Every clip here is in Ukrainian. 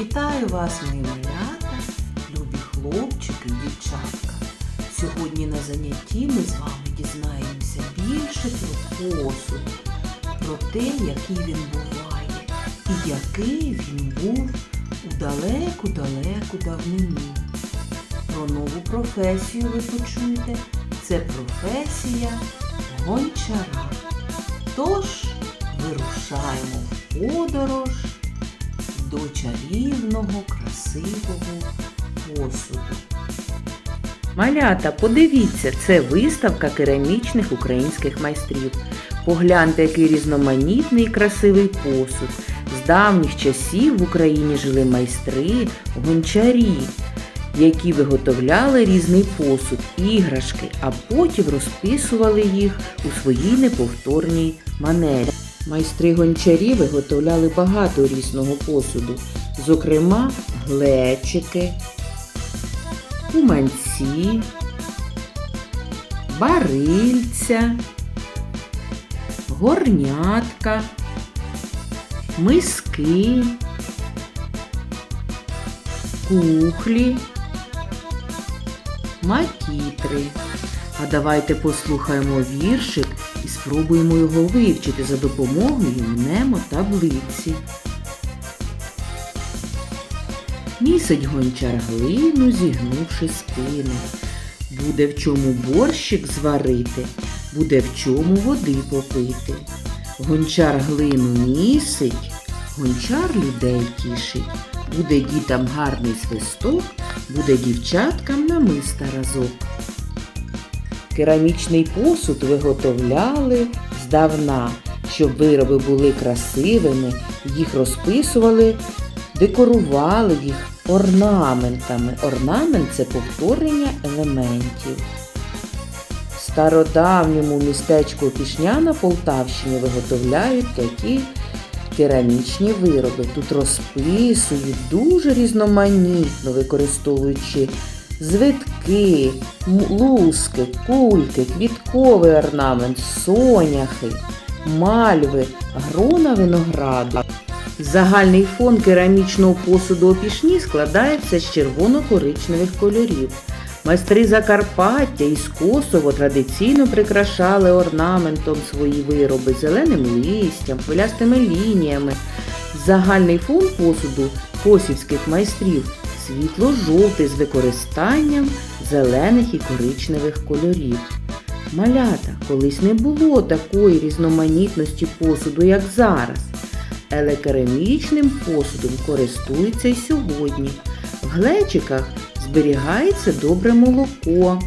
Вітаю вас, мої малята, любі хлопчики і дівчатка. Сьогодні на занятті ми з вами дізнаємося більше про посуд, про те, який він буває і який він був у далеку-далеку давнину. Про нову професію ви почуєте. Це професія гончара. Тож вирушаємо в подорож до чарівного, красивого посуду. Малята, подивіться, це виставка керамічних українських майстрів. Погляньте, який різноманітний і красивий посуд. З давніх часів в Україні жили майстри, гончарі, які виготовляли різний посуд, іграшки, а потім розписували їх у своїй неповторній манері. Майстри гончарі виготовляли багато різного посуду, зокрема глечики, куманці, барильця, горнятка, миски, кухлі, макітри. А давайте послухаємо віршик спробуємо його вивчити за допомогою мнемотаблиці. Місить гончар глину, зігнувши спину. Буде в чому борщик зварити, буде в чому води попити. Гончар глину місить, гончар людей тішить. Буде дітям гарний свисток, буде дівчаткам намиста разок. Керамічний посуд виготовляли здавна, щоб вироби були красивими, їх розписували, декорували їх орнаментами. Орнамент це повторення елементів. В стародавньому містечку Пішня на Полтавщині виготовляють такі керамічні вироби. Тут розписують дуже різноманітно, використовуючи звитки, луски, кульки, квітковий орнамент, соняхи, мальви, грона винограду. Загальний фон керамічного посуду опішні складається з червоно-коричневих кольорів. Майстри Закарпаття із Косово традиційно прикрашали орнаментом свої вироби зеленим листям, хвилястими лініями. Загальний фон посуду косівських майстрів світло-жовтий з використанням зелених і коричневих кольорів. Малята колись не було такої різноманітності посуду, як зараз. Елекерамічним посудом користуються й сьогодні. В глечиках зберігається добре молоко.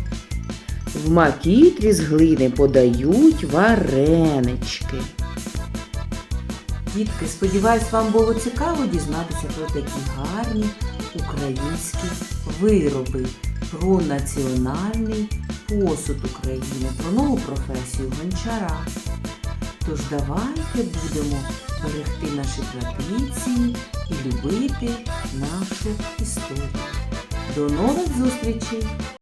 В макітрі з глини подають варенички. Дітки, сподіваюсь, вам було цікаво дізнатися про такі гарні українські вироби, про національний посуд України, про нову професію гончара. Тож давайте будемо берегти наші традиції і любити нашу історію. До нових зустрічей!